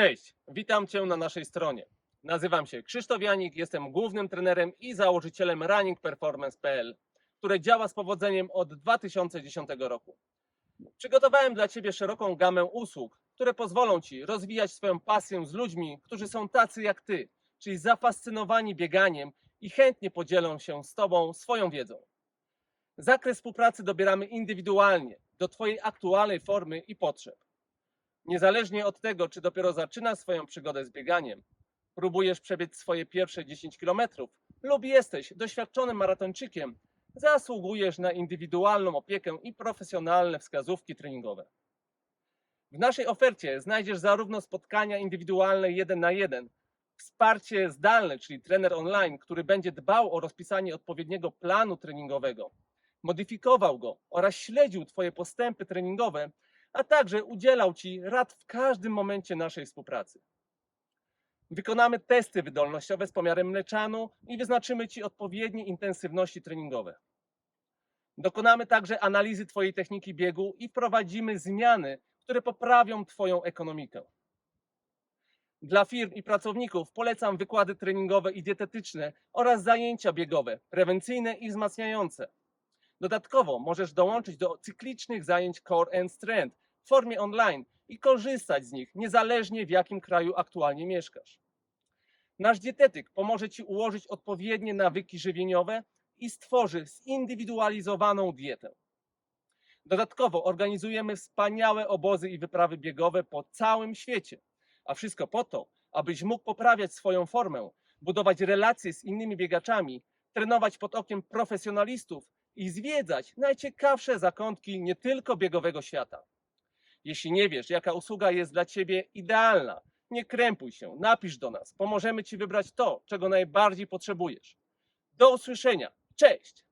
Cześć, witam Cię na naszej stronie. Nazywam się Krzysztof Janik, jestem głównym trenerem i założycielem runningperformance.pl, które działa z powodzeniem od 2010 roku. Przygotowałem dla Ciebie szeroką gamę usług, które pozwolą Ci rozwijać swoją pasję z ludźmi, którzy są tacy jak Ty, czyli zafascynowani bieganiem i chętnie podzielą się z Tobą swoją wiedzą. Zakres współpracy dobieramy indywidualnie, do Twojej aktualnej formy i potrzeb. Niezależnie od tego, czy dopiero zaczynasz swoją przygodę z bieganiem, próbujesz przebiec swoje pierwsze 10 km lub jesteś doświadczonym maratończykiem, zasługujesz na indywidualną opiekę i profesjonalne wskazówki treningowe. W naszej ofercie znajdziesz zarówno spotkania indywidualne jeden na jeden, wsparcie zdalne, czyli trener online, który będzie dbał o rozpisanie odpowiedniego planu treningowego, modyfikował go oraz śledził Twoje postępy treningowe, a także udzielał Ci rad w każdym momencie naszej współpracy. Wykonamy testy wydolnościowe z pomiarem mleczanu i wyznaczymy Ci odpowiednie intensywności treningowe. Dokonamy także analizy Twojej techniki biegu i wprowadzimy zmiany, które poprawią Twoją ekonomikę. Dla firm i pracowników polecam wykłady treningowe i dietetyczne oraz zajęcia biegowe, prewencyjne i wzmacniające. Dodatkowo możesz dołączyć do cyklicznych zajęć Core and Strength w formie online i korzystać z nich niezależnie w jakim kraju aktualnie mieszkasz. Nasz dietetyk pomoże Ci ułożyć odpowiednie nawyki żywieniowe i stworzy zindywidualizowaną dietę. Dodatkowo organizujemy wspaniałe obozy i wyprawy biegowe po całym świecie, a wszystko po to, abyś mógł poprawiać swoją formę, budować relacje z innymi biegaczami, trenować pod okiem profesjonalistów i zwiedzać najciekawsze zakątki nie tylko biegowego świata. Jeśli nie wiesz, jaka usługa jest dla Ciebie idealna, nie krępuj się, napisz do nas. Pomożemy Ci wybrać to, czego najbardziej potrzebujesz. Do usłyszenia. Cześć!